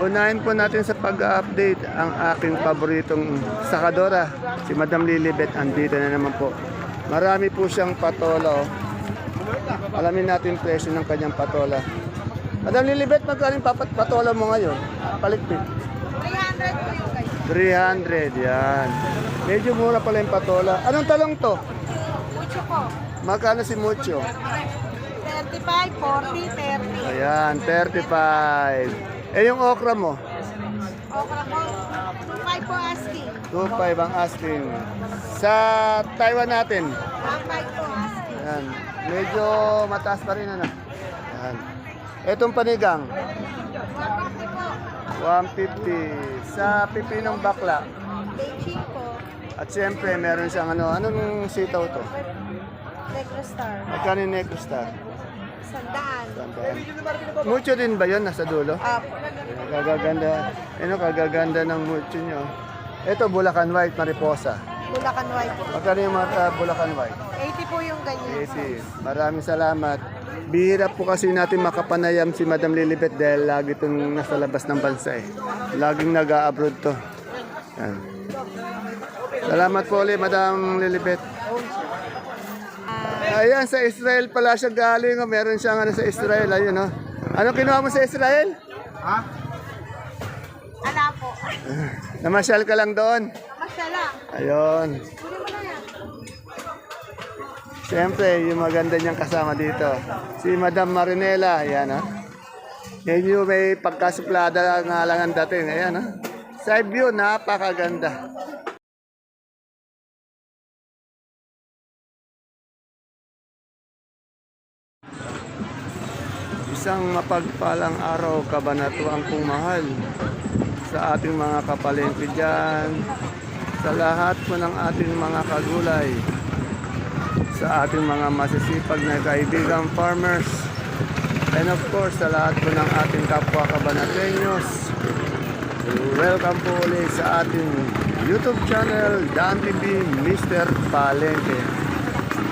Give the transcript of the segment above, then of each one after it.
Unahin po natin sa pag-update ang aking paboritong sakadora, si Madam Lilibet. Andito na naman po. Marami po siyang patola. Oh. Alamin natin presyo ng kanyang patola. Madam Lilibet, magkano yung papat patola mo ngayon? Palikpit. 300 po yung guys. 300, yan. Medyo mura pala yung patola. Anong talong to? Mucho po. Magkano si Mucho? 35, 40, 30. Ayan, 35. Eh, yung okra mo? Okra po. 25 po asking. 2.5 ang asking. Sa Taiwan natin, 15 po asking. ayan, medyo mataas pa rin ano. Ayan. Etong panigang, 150 po. 150. Sa pipinong bakla. Beijing po. At siyempre, meron siyang ano, anong sitaw to? Negro Star. Magkano yung Necrostar? Sandaan. Tandaan. Mucho din ba yun nasa dulo? Apo. Kagaganda, ano, kagaganda ng mucho nyo. Ito, Bulacan White, Mariposa. Bulacan White. Magkano yung mga uh, Bulacan White? 80 po yung ganyan. 80. Maraming salamat. Bihira po kasi natin makapanayam si Madam Lilibet dahil lagi itong nasa labas ng bansa eh. Laging nag-abroad to. Yan. Salamat po ulit, Madam Lilibet. Ayan, sa Israel pala siya galing. oh. Meron siyang ano sa Israel. Ayun, oh. Ano kinuha mo sa Israel? Ala po. Namasyal ka lang doon. Masyala. Ayun. Kunin mo na yan. Siyempre, yung maganda niyang kasama dito. Si Madam Marinela, ayan ha. Yan yung may pagkasuplada nga lang ang dating. Ayan ha. Side view, napakaganda. Isang mapagpalang araw kabanatuang kong mahal sa ating mga kapalengke dyan, sa lahat po ng ating mga kagulay, sa ating mga masisipag na kaibigan farmers, and of course sa lahat po ng ating kapwa kabanatenyos. Welcome po ulit sa ating YouTube channel, Dan TV Mr. Palengke.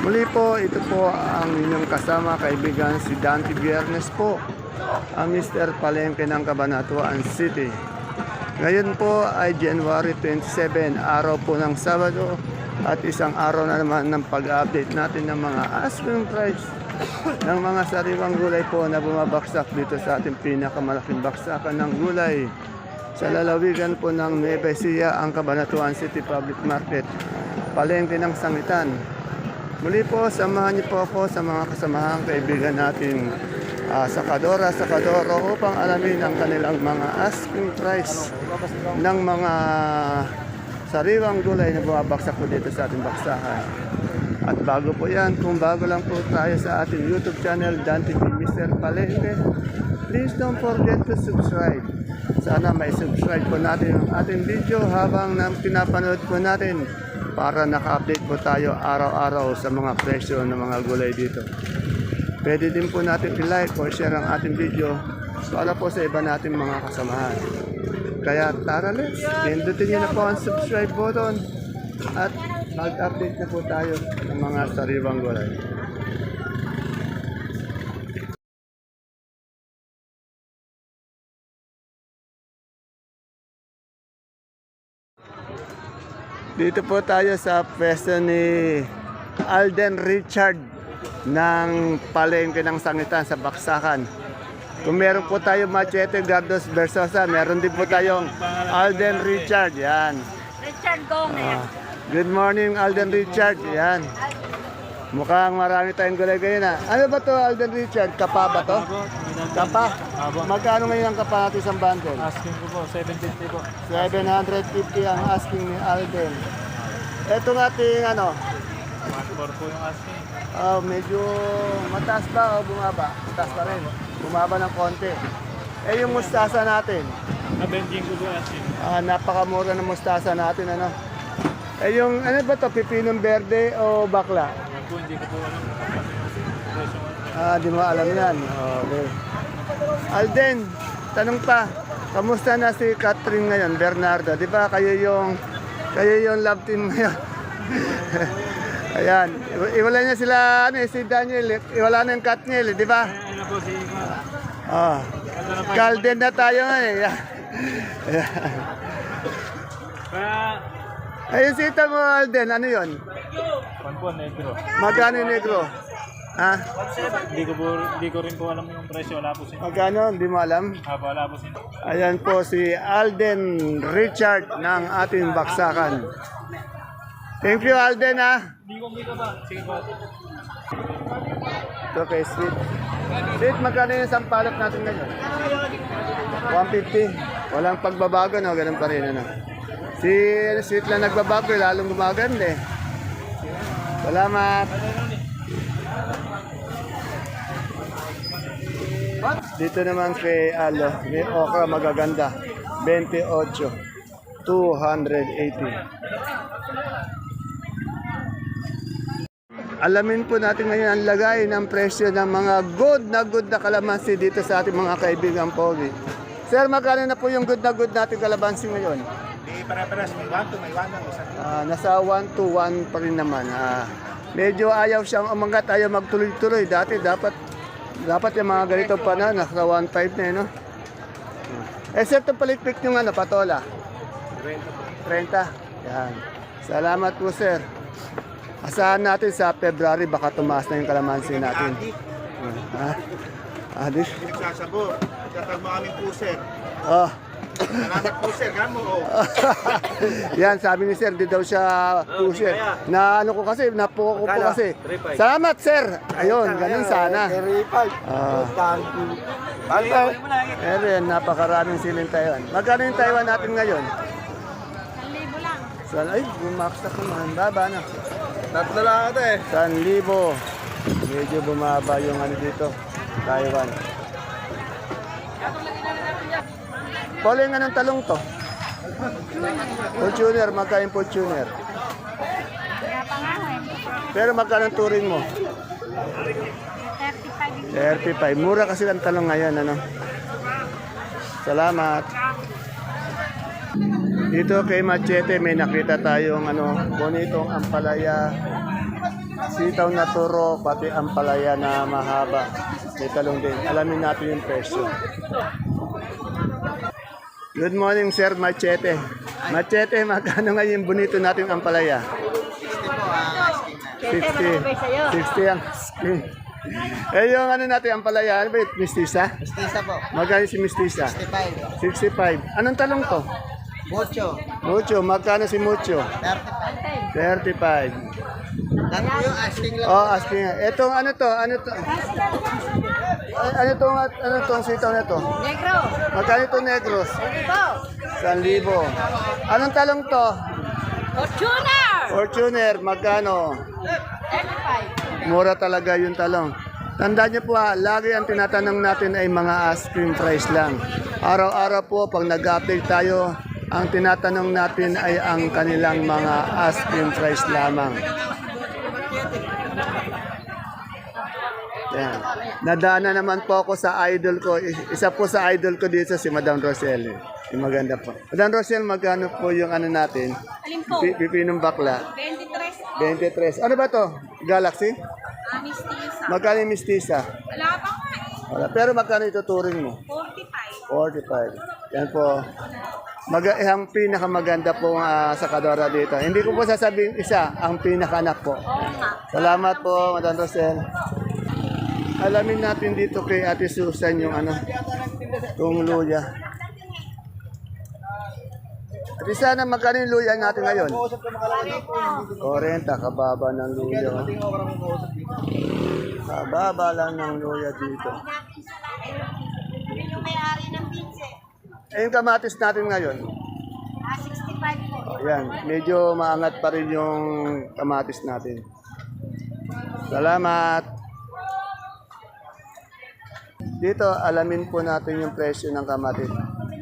Muli po, ito po ang inyong kasama kaibigan si Dante Biernes po, ang Mr. Palengke ng Cabanatuan City. Ngayon po ay January 27, araw po ng Sabado at isang araw na naman ng pag-update natin ng mga asking price ng mga sariwang gulay po na bumabaksak dito sa ating pinakamalaking baksakan ng gulay sa lalawigan po ng Nueva Ecija, ang Cabanatuan City Public Market, palengke ng sangitan. Muli po, samahan niyo po ako sa mga kasamahang kaibigan natin ah, sa Kadora, sa Kadoro upang alamin ang kanilang mga asking price ng mga sariwang gulay na bumabaksak po dito sa ating baksakan. At bago po yan, kung bago lang po tayo sa ating YouTube channel, Dan TV Mr. Palengke, please don't forget to subscribe. Sana may subscribe po natin ang ating video habang na pinapanood po natin para naka-update po tayo araw-araw sa mga presyo ng mga gulay dito. Pwede din po natin i-like or share ang ating video para po sa iba nating mga kasamahan. Kaya tara let's, pindutin niyo na po ang subscribe button at mag-update na po tayo ng mga sariwang gulay. Dito po tayo sa pwesto ni Alden Richard ng palengke ng sangitan sa Baksakan. Kung meron po tayo Machete Gardos Versosa, meron din po tayong Alden Richard. Yan. Richard Gomez. Ah, good morning Alden Richard. Yan. Mukhang marami tayong gulay ngayon na. Ano ba to Alden Richard? Kapa ba to? Kapa? Magkano ngayon ang kapa natin sa bundle? Asking ko po, 750 po. 750 ang asking ni Alden. Ito ng ating ano, 1.4 po yung asking. ah, medyo mataas ba o bumaba? Mataas pa rin. Bumaba ng konti. Eh yung mustasa natin, Nabending ko po yung asking. ah, napakamura ng mustasa natin ano. Eh yung ano ba to, pipinong berde o bakla? Hindi ko po alam. Ah, di mo alam yan. Okay. Alden, tanong pa, kamusta na si Catherine ngayon, Bernardo? Di ba kayo yung, kayo yung love team ngayon? Ayan, iwala niya sila, ano, eh, si Daniel, eh. iwala na yung Katniel, di ba? Ano po si Ima? Ah, Calden na tayo ngayon. eh. Kaya, Ayun sita mo, Alden, ano negro. Magkano negro? Ha? Hindi ko, po, hindi ko rin po alam yung presyo. Wala po sin. Magkano? Hindi mo alam? Haba, wala po sin. Ayan po si Alden Richard ng ating baksakan. Thank you, Alden, ha? Hindi ko, hindi ko ba? Sige po. Ito kay Sweet. Sweet, magkano yung sampalok natin ngayon? 150. Walang pagbabago, no? Ganun pa rin, ano? Si Sweet lang nagbabago, eh, lalong gumaganda, eh. Salamat. Dito naman kay Alo, may okra magaganda. 28. 280. Alamin po natin ngayon ang lagay ng presyo ng mga good na good na kalamansi dito sa ating mga kaibigan Pogi. Sir, magkano na po yung good na good nating kalamansi ngayon? Di para-paras, may 1 to may 1 lang isa. Ah, nasa 1 to 1 pa rin naman. Ah, medyo ayaw siyang umangat, ayaw magtuloy-tuloy. Dati dapat dapat yung mga ganito pa na, nasa 1.5 na eh, no? Eh, sir, itong palikpik yung ano, patola? 30. Yan. Salamat po, sir. Asahan natin sa February, baka tumaas na yung kalamansi natin. Ah, ah, di. Pinagsasabor. Nagtatag mo kaming puser. Oh. Salamat puser, gamo. Oh. Yan, sabi ni sir, di daw siya pusher. Na ano ko kasi, napuko ko po kasi. Salamat, sir. Ayun, ganun sana. Ah. Pero yan, napakaraming siling Taiwan. Magkano yung Taiwan natin ngayon? 1,000 lang. San, ay, bumaksak naman. Baba na. Tatlo lang ito eh. San libo. Medyo bumaba yung ano dito. Taiwan. Yung anong talong to? Fortuner, magkano yung Fortuner? Pero magkano turing mo? 35 35. Mura kasi ang talong ngayon, ano? Salamat. Dito kay Machete may nakita tayong ano, bonitong ampalaya, sitaw na turo, pati ampalaya na mahaba. May talong din. Alamin natin yung presyo. Good morning, Sir Machete. Machete, magkano ngayon yung bonito natin ampalaya? 60. 60 ang asking. Eh, yung ano natin, ang palaya, ano ba yun? Mistisa? Mistisa po. Magkano si Mistisa? 65. 65. Anong talong to? Mucho. Mucho. Magkano si Mucho? 35. 35. Yan po yung asking lang. Oh, asking nga. Etong ano to? Ano to? Ay, Ano to? Ano tong sitaw na to? Negro. Magkano to negros? Ito. 1,000. Anong talong to? Fortuner. Fortuner, magkano? 35. Mura talaga yung talong. Tandaan niyo po ha, lagi ang tinatanong natin ay mga asking price lang. Araw-araw po, pag nag-update tayo, ang tinatanong natin ay ang kanilang mga asking price lamang. Yan. Nadana naman po ako sa idol ko. Isa po sa idol ko dito si Madam Rosel. Yung maganda po. Madam Rosel, magkano po yung ano natin? Alin po? Pi- Pipinong bakla. 23. 23. Ano ba to? Galaxy? Ah, mistisa. Magkano yung mistisa? Wala pa nga eh. Wala. Pero magkano ituturing mo? 45. 45. Yan po. Mag ang pinakamaganda po ah, sa Kadora dito. Hindi ko po sasabihin isa, ang pinakanak po. Oo nga. Salamat po, Madam Rosel. Alamin natin dito kay Ate Susan yung ano, yung luya. Ate sana magkano yung luya natin ngayon? 40, kababa ng luya. oh. Kababa lang ng luya dito. Yun yung may-ari ng pinse. Eh, kamatis natin ngayon, Ah, 65 po. Ayan, medyo maangat pa rin yung kamatis natin. Salamat! Dito, alamin po natin yung presyo ng kamatis.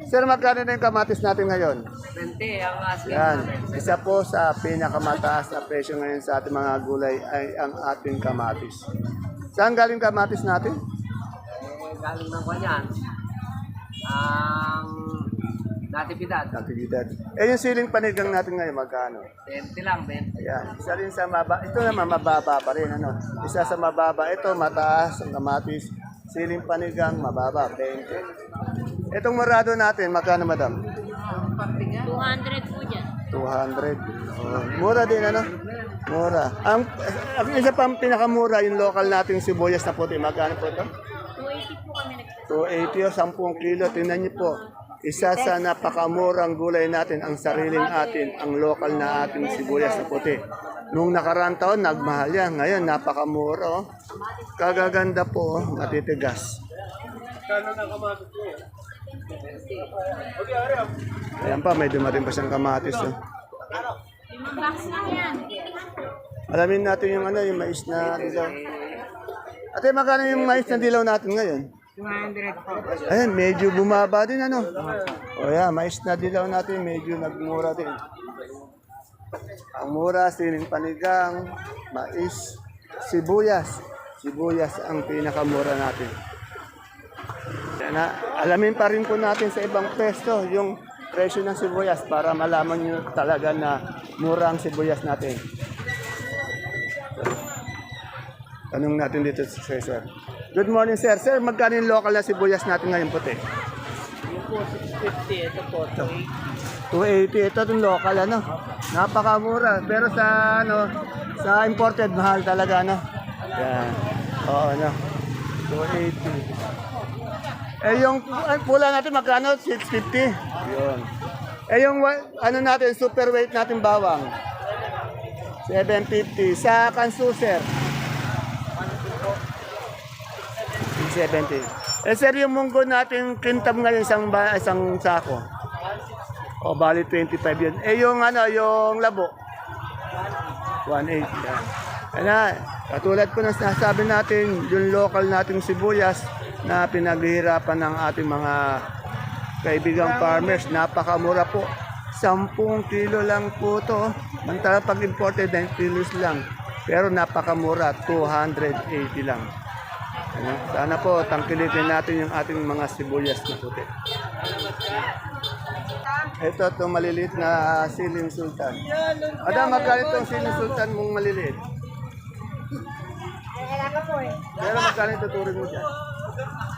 Sir, magkano na yung kamatis natin ngayon? 20 ang asking Yan, isa po sa pinakamataas na presyo ngayon sa ating mga gulay ay ang ating kamatis. Saan galing kamatis natin? eh, galing ng kanyan. Ang natipidad, Natividad. Eh, yung siling panigang natin ngayon, magkano? 20 lang, 20. Ayan, isa rin sa mababa. Ito naman mababa pa rin. Ano? Isa sa mababa. Ito mataas ang kamatis. Siling panigang mababa. 20. Itong morado natin, magkano madam? 200 po dyan. 200. Oh, mura din ano? Mura. Ang, ang isa pang pinakamura, yung local nating sibuyas na puti. Magkano po ito? 280 po kami nagsasabi. 280 o 10 kilo. Tingnan niyo po. Isa sa napakamurang gulay natin, ang sariling atin, ang local na ating sibuyas na puti. Nung nakaraan taon, nagmahal yan. Ngayon, napakamura. Oh. Kagaganda po, oh. matitigas. Ayan pa, may dumating pa siyang kamatis. Oh. Alamin natin yung ano, yung mais na dilaw. Ate, magkano yung mais na dilaw natin ngayon? 200 po. Ayan, medyo bumaba din ano. O yan, mais na dilaw natin, medyo nagmura din. Ang mura, siling panigang, mais, sibuyas. Sibuyas ang pinakamura natin. Yan na, alamin pa rin po natin sa ibang pesto yung presyo ng sibuyas para malaman nyo talaga na mura ang sibuyas natin. Tanong natin dito sa sir. Good morning, sir. Sir, magkano yung local na sibuyas natin ngayon puti? Yung po 650, ito po 280. 280. Ito yung local, ano? Napakamura. Pero sa, ano, sa imported, mahal talaga, ano? Yan. Oo, ano? 280. Eh, yung ay, pula natin, magkano? 650. Yun. Eh, yung, ano natin, super weight natin bawang? 750. Sa kansuser? 70. Eh sir, yung munggo natin kintab ngayon isang, ba, isang sako. O bali 25 yun. Eh yung ano, yung labo. 180. Yan. Ano, katulad po ng sinasabi natin, yung local nating sibuyas na pinaghihirapan ng ating mga kaibigang farmers, napakamura po. 10 kilo lang po to. Mantala pag imported, 9 kilos lang. Pero napakamura, 280 lang. Ano? Sana po tangkilitin natin yung ating mga sibuyas na puti. Ito itong maliliit na siling sultan. Ada, magkano itong siling sultan mong maliliit? Kaya ka po eh. Pero magkano ito turing mo dyan?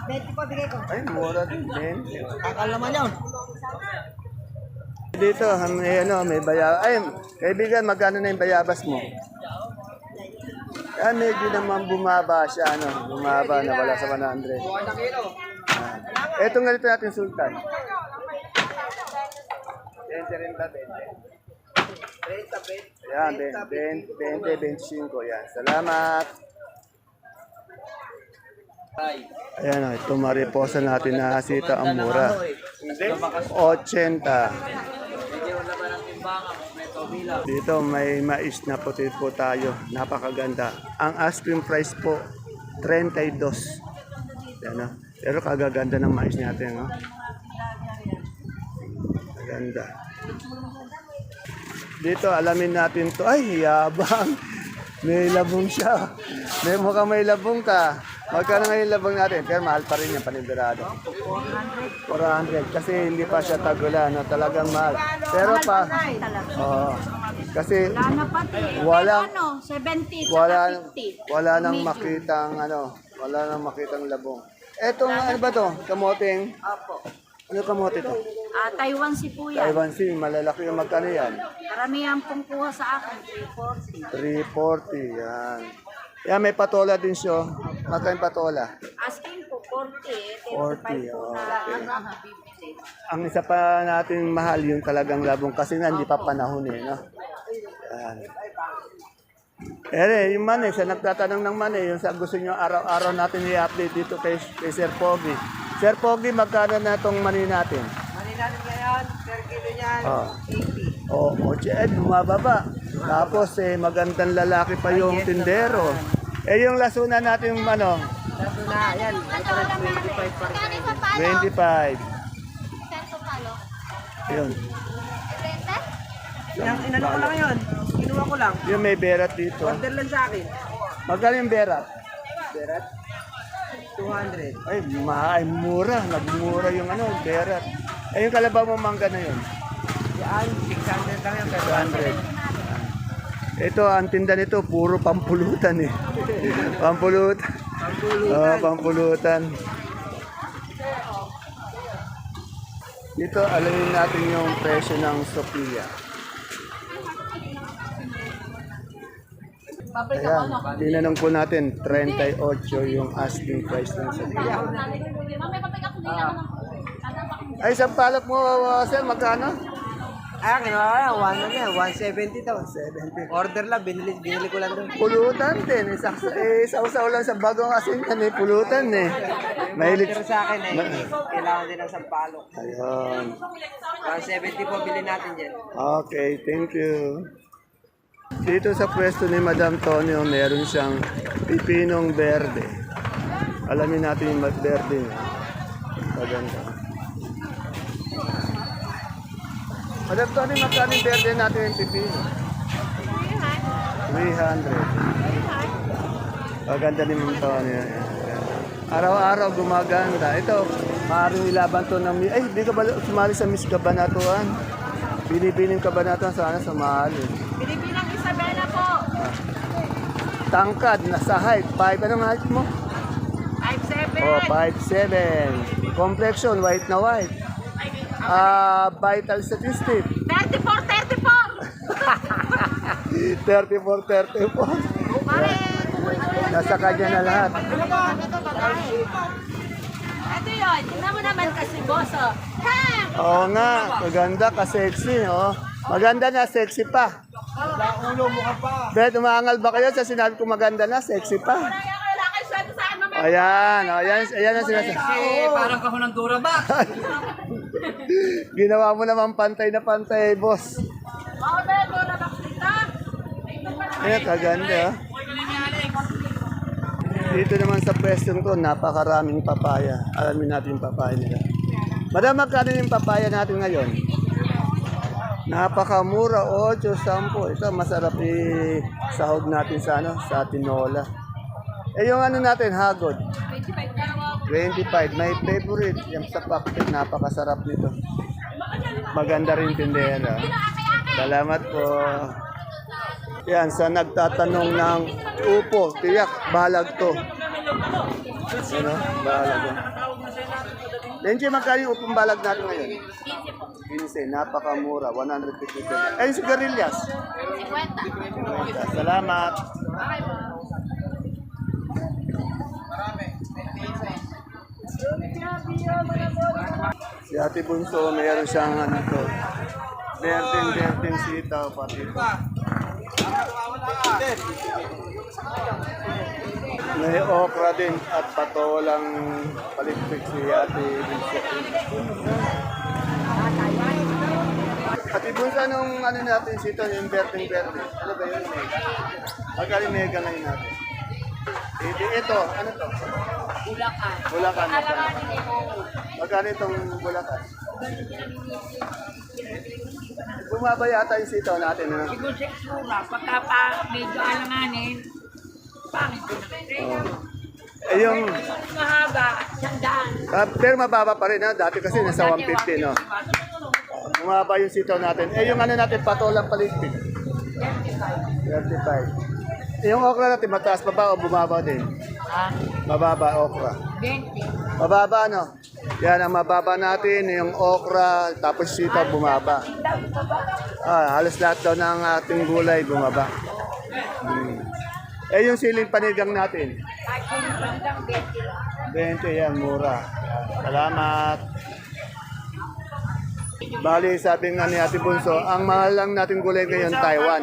20 po bigay ko. Ay, mura din. Ben. Akal naman yun. Dito, may, ano, may bayabas. Ay, kaibigan, magkano na yung bayabas mo? Ah, medyo naman bumaba siya, ano, bumaba na wala sa 100. Ah. Etong ganito natin, Sultan. 20 rin ba, 20? Ayan, 20, 20, 25, yan. Salamat. Ayan, oh, ito mariposa natin na sita ang mura. 80. Dito may mais na puti po tayo. Napakaganda. Ang asking price po, 32. Yan. Pero kagaganda ng mais natin. No? Maganda. Dito, alamin natin to. Ay, yabang. May labong siya. May mukhang may labong ka. Magkano ngayon labong natin? Pero mahal pa rin yung panibirado. 400. Kasi hindi pa siya tagulan. No? Talagang mahal. Pero pa... Oo. kasi pati? Walang- Ano? 70 wala, saka 50. wala nang makitang ano, wala nang makitang labong. Etong ano ba to? Kamoteng? Opo. Ano kamote to? Ah, Taiwan si po yan. Taiwan Sea, malalaki yung magkano yan? Karamihan pong kuha sa akin, 340. 340, yan. Yan, may patola din siya. Magkano yung patola? Asking po, 40. 40, 35 po na okay. bibili. Ang isa pa natin mahal yung talagang labong kasi nga hindi pa panahon eh, no? Yan. Eh, yung mani, sa nagtatanong ng mani, yung sa gusto nyo araw-araw natin i-update dito kay, kay Sir Pogi. Sir Pogi, magkano na itong mani natin? Mali natin ngayon, per kilo niyan, Oh. Oh, oche, eh, bumababa. Tapos, eh, magandang lalaki pa yung tindero. Eh, yung lasuna natin, ano, Dato na, yan, ito rin 25 pa rin. 25. Yun. Yung inano ko lang yun, kinuha ko lang. Yung may berat dito. Order lang sa akin. Magkano yung berat? Berat? 200. Ay, ma ay mura. Nagmura yung ano, berat. Eh, yung kalabaw mo mangga na yun. Yan, 600 lang yan, pero 200. Ito, ang tinda nito, puro pampulutan eh. pampulutan. Oo, pampulutan. Dito, alamin natin yung presyo ng Sophia. Ayan, tinanong po natin, 38 yung asking price ng Sophia. Ay, sa palak mo, uh, sir, magkano? Ah, ginawa ko, one ano yan, 170 daw. 70. Order lang, binili, binili ko lang doon. Pulutan din. Isaksa, eh, sausaw lang sa bagong asin yan eh. Pulutan eh. Mahilig. Pero sa akin, eh, kailangan din ng sampalok. Ayun. 170 po bilhin natin dyan. Okay, thank you. Dito sa pwesto ni Madam Tonio, meron siyang pipinong verde. Alamin natin yung verde niya. Maganda. Madam Tonio, magkano yung verde natin yung pipino? 300. Maganda ni Madam Tonio. Araw-araw gumaganda. Ito, maaaring ilaban to ng... Ay, di ka ba sumali sa Miss Kabanatuan? Binibining Kabanatuan sana sumali. Pilipilang Isabela po. Tangkad, nasa height. 5, anong height mo? 5'7". Oh, 5'7". Complexion, white na white. Ah, vital statistic. 34, 34. 34, 34. Pare, kumulit-ulit. Nasa kanya na lahat. Ito babae. Ito yun. Tingnan mo naman kasi, boss. Oh. Ha! Oo nga, maganda ka sexy, oh. Maganda na, sexy pa. Ulo mo ka pa. Bet, umaangal ba kayo sa sinabi ko maganda na, sexy pa? Ayan, oh, ayan, ayan ang sinasabi. Parang kahon ng dura ba? Ginawa mo naman pantay na pantay, boss. Dito? Ito pa lang. Ayan, kaganda. ah. Dito naman sa pwestong to, napakaraming papaya. Alamin natin yung papaya nila. Madam, magkano yung papaya natin ngayon? Napakamura, 8, 10. Ito, masarap i-sahog natin sa, ano, sa tinola. Eh, yung ano natin, hagod. 25. My favorite. Yung sa packet, napakasarap nito. Maganda rin tindera. Salamat po. Yan, sa nagtatanong ng upo, tiyak, balag to. Ano? Balag. Benji, magkano yung upong balag natin ngayon? 15 napakamura, 150 pesos. Ay, sigarilyas? 50. Salamat. Si Ate Bunso, mayroon siyang ano to. Bertin, bertin sitaw, pati. May okra din at patolang palikpik si Ate Bunso. Ate Bunso, anong ano natin sito, yung bertin bertin? Ano ba yun? Magkali mega ngayon natin. Ito, ito, ano to? Bulacan. Bulacan. magkano? Magkano itong Bulacan? Bumaba yata yung sitaw natin. Ano? Siguro sa eksura, pagka pa medyo alanganin, pangit na. Eh, yung, Mahaba, sandaan. ah, pero mababa pa rin. Ha? Dati kasi nasa 150, no? Bumaba yung sitaw natin. Eh, yung ano natin, patolang paligpit. 35. Eh, yung okra natin, mataas pa ba o bumaba din? Ah, Mababa okra. 20. Mababa, no? Yan ang mababa natin, yung okra, tapos sitaw bumaba. Ah, halos lahat daw ng ating gulay bumaba. Hmm. Eh, yung siling panigang natin, Kahit yung pagdang 20 lang. 20 yan, mura. Salamat. Bali, sabi nga ni Ate Bunso, ang mahal lang natin gulay ngayon, Taiwan.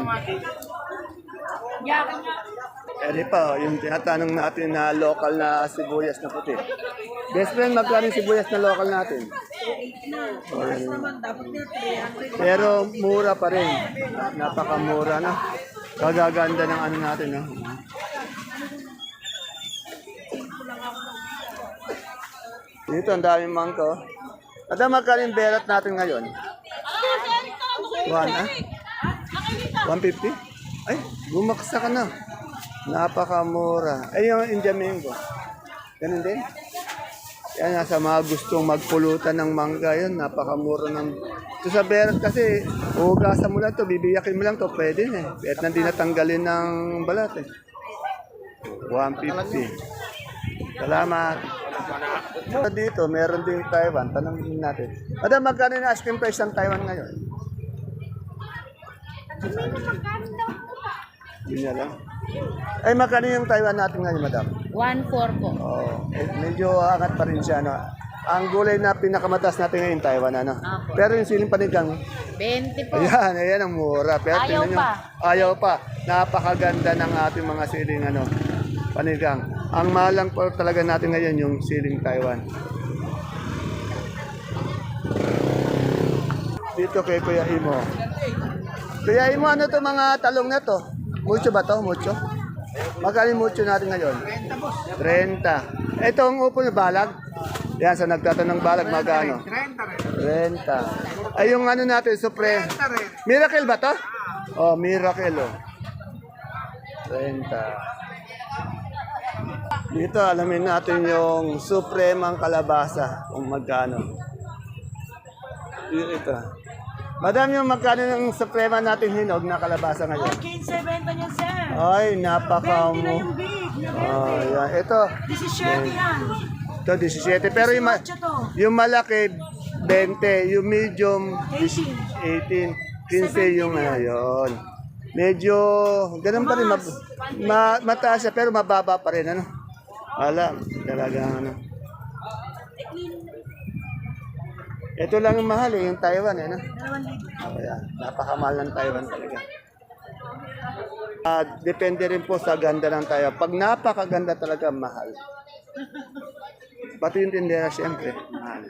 Di pa, oh, yung tinatanong natin na local na sibuyas na puti. Best friend, magkano yung sibuyas na local natin? Pero mura pa rin. Napakamura na. Kagaganda ng ano natin, no? Dito, ang daming mangko. Ada magkano yung berat natin ngayon? One, ah? 150? Ay, bumaksa ka na. Napakamura. Ay, yung Indian mango. Ganun din. Yan nga sa mga gustong magpulutan ng mangga yun, napakamura ng... Ito sa berat kasi, hugasan mo lang to, bibiyakin mo lang to, pwede na eh. Kahit na di natanggalin ng balat eh. 150. Salamat. Dito, meron din Taiwan. Tanongin natin. Madam, magkano yung asking price ng Taiwan ngayon? Yun niya lang. Ay, magkano yung Taiwan natin ngayon, madam? 1-4 po. Oh, eh, medyo angat pa rin siya, no? Ang gulay na pinakamataas natin ngayon, Taiwan, ano? Apo. Pero yung siling panigang, 20 po. ayan, ayan ang mura. Pero Ayaw tingnan nyo, pa. Ayaw pa. Napakaganda ng ating mga siling, ano, panigang. Ang malang po talaga natin ngayon yung siling Taiwan. Dito kay Kuya Imo. Kuya Imo, ano to mga talong na to? Mucho ba to? Mucho? Magkano yung mucho natin ngayon? 30. Ito ang upo na balag? Yan, sa nagtatanong balag, magkano? 30. Ay, yung ano natin, supre. Miracle ba to? Oh, miracle, oh. 30. Dito, alamin natin yung supremang kalabasa, kung magkano. Ito. Madam, yung magkano ng suprema natin hinog na kalabasa ngayon? 15 benta niya, sir. Ay, napaka mo. big. Oh, yan. Ito, 17 yan. ito 17. Pero yung, ma- yung malaki, 20. Yung medium, 18. 15 yung ano, yun. Medyo, ganun pa rin, mab- ma- mataas siya, pero mababa pa rin, ano. Wala, talaga, ano. Ito lang yung mahal eh, yung Taiwan, eh, no? Oh, yan. Napakamahal ng Taiwan talaga. Ah, depende rin po sa ganda ng Taiwan. Pag napakaganda talaga, mahal. Pati yung tindera, siyempre, mahal.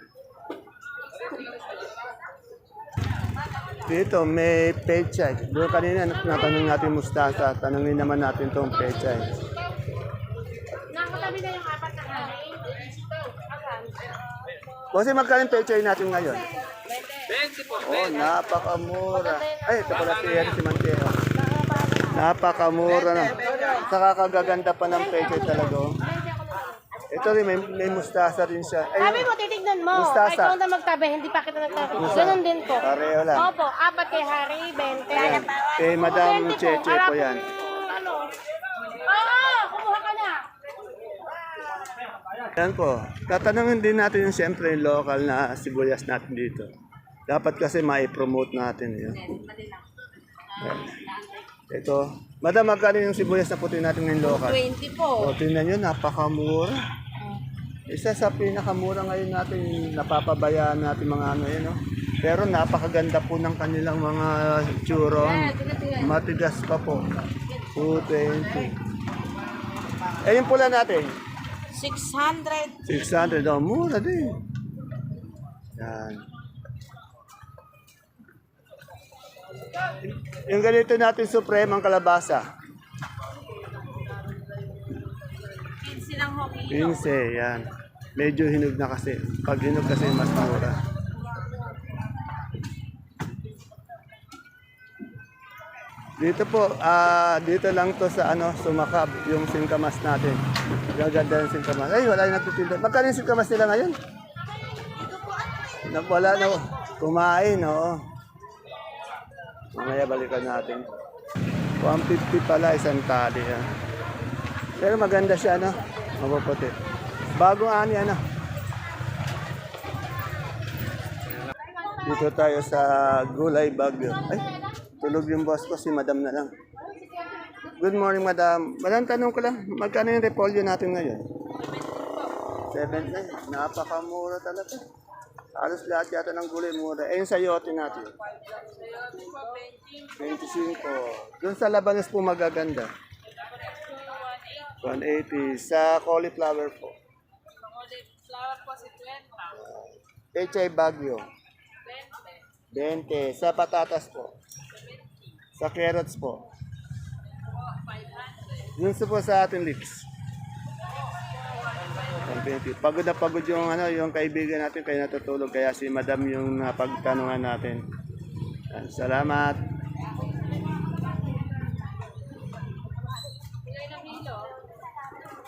Dito, may pechay. Doon kanina, natanong natin mustasa. Tanongin naman natin itong pechay. Nakatabi na yung apat na hari. Kasi magkano yung pechay natin ngayon? 20 po. Oh, napakamura. Ay, ito pala si Eric si Mantero. Napakamura na. Saka kagaganda pa ng pechay talaga. oh. Ito rin, may, may mustasa rin siya. Ay, Sabi mo, titignan mo. Mustasa. Ay, ikaw na magtabi, hindi pa kita nagtabi. Ganun din po. Pareho lang. Opo, apat kay Harry, 20. Kay Madam 20 Cheche Para po yan. kung Ano? Oo, kumuha ka na. Yan po. Tatanungin din natin yung siyempre yung local na sibuyas natin dito. Dapat kasi mai-promote natin yun. Yan. Ito. Madam, magkano yung sibuyas na puti natin ngayon local? 20 po. O, tingnan nyo, napakamura. Isa sa pinakamura ngayon natin, napapabayaan natin mga ano yun, no? Pero napakaganda po ng kanilang mga churon. Matigas pa po. 220. Eh, yung pula natin, 600. 600 daw, mura din. Yan. Yung ganito natin supremang kalabasa. 15 lang ho. 15, yan. Medyo hinog na kasi. Pag hinog kasi mas mura. Dito po, ah dito lang to sa ano, sumakab, yung singkamas natin. Gaganda yung singkamas. Ay, wala yung nagtitinda. Magkano yung singkamas nila ngayon? Na, wala na. Kumain, oo. Mamaya balikan natin. 150 pala, isang tali. Yan. Pero maganda siya, no? Mapuputi. Bagong ani, ano? Dito tayo sa Gulay Bagyo. Ay, tulog yung boss ko, si madam na lang. Good morning, madam. Madam, tanong ko lang, magkano yung repolyo natin ngayon? 7 Napakamura talaga. Halos lahat yata ng gulay mura. Eh, yung sayote natin. 25. Doon sa Labanos po magaganda. 180. Sa cauliflower po. Flower po si 20. Pechay Bagyo. 20. Sa patatas po. Sa carrots po. Yun sa po sa ating lips. 120. Pagod na pagod yung ano, yung kaibigan natin kaya natutulog kaya si Madam yung napagtanungan natin. Salamat.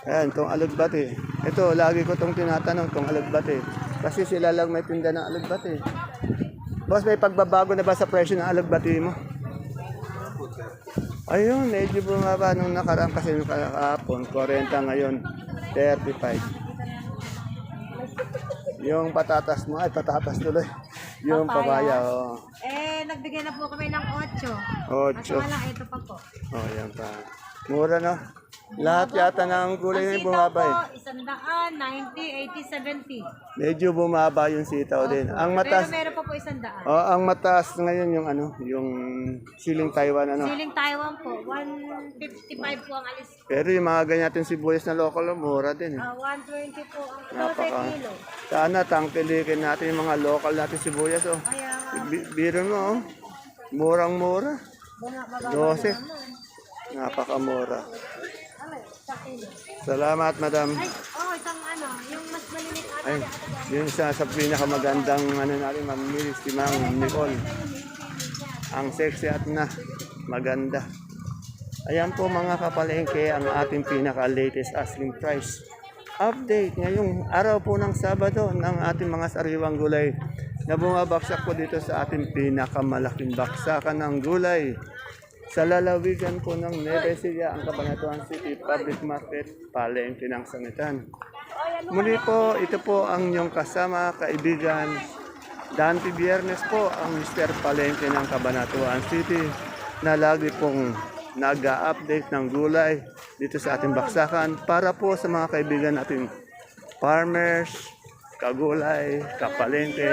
Ayan, itong alugbati. Ito, lagi ko itong tinatanong, itong alugbati. Kasi sila lang may tinda ng alugbati. Boss, may pagbabago na ba sa presyo ng alugbati mo? Ayun, medyo bumaba nung nakaraan kasi nung kahapon, 40 ngayon, 35. Yung patatas mo, ay patatas tuloy. Yung papaya, oh. Eh, nagbigay na po kami ng 8. Ocho. lang, ito pa po. Oh, yan pa. Mura no? Lahat yata ng gulay ngayon bumaba eh. isandaan, 90, 80, 70. Medyo bumaba yung sitaw din. Ang matas, meron pa po isandaan. oh, ang matas ngayon yung ano, yung siling Taiwan ano. Siling Taiwan po, 155 po ang alis. Pero yung mga ganyan sibuyas na local, mura din eh. Ah, 120 po ang 12 Napaka. kilo. Sana tangkilikin natin yung mga local natin sibuyas oh. Kaya Bi- Biro mo oh. Murang-mura. mga 12. Napakamura. Salamat, madam. Ay, oh, isang ano, yung mas maliit ata. Ay, yun sa, sa pinakamagandang ano natin, mamili si Ma'am Nicole. Ang sexy at na maganda. Ayan po mga kapalengke ang ating pinaka-latest asking price. Update ngayong araw po ng Sabado ng ating mga sariwang gulay na bumabaksak po dito sa ating pinakamalaking baksakan ng gulay sa lalawigan po ng Nueva Ecija, ang Cabanatuan City Public Market, Palengke ng Sangitan. Muli po, ito po ang inyong kasama, kaibigan. Dante Biernes po ang Mr. Palengke ng Cabanatuan City na lagi pong nag-update ng gulay dito sa ating baksakan para po sa mga kaibigan nating farmers, kagulay, kapalengke,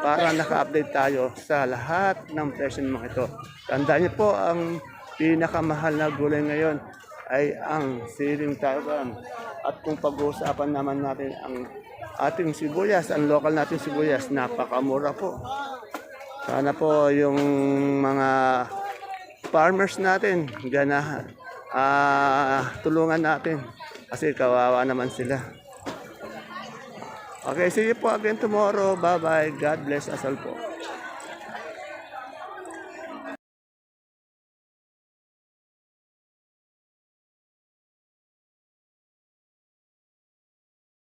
para naka-update tayo sa lahat ng presyo ng mga ito. Tandaan niyo po, ang pinakamahal na gulay ngayon ay ang siling Taiwan. At kung pag-uusapan naman natin ang ating sibuyas, ang local natin sibuyas, napakamura po. Sana po yung mga farmers natin, ganahan, ah tulungan natin. Kasi kawawa naman sila. Okay, see you po again tomorrow. Bye-bye. God bless us all po.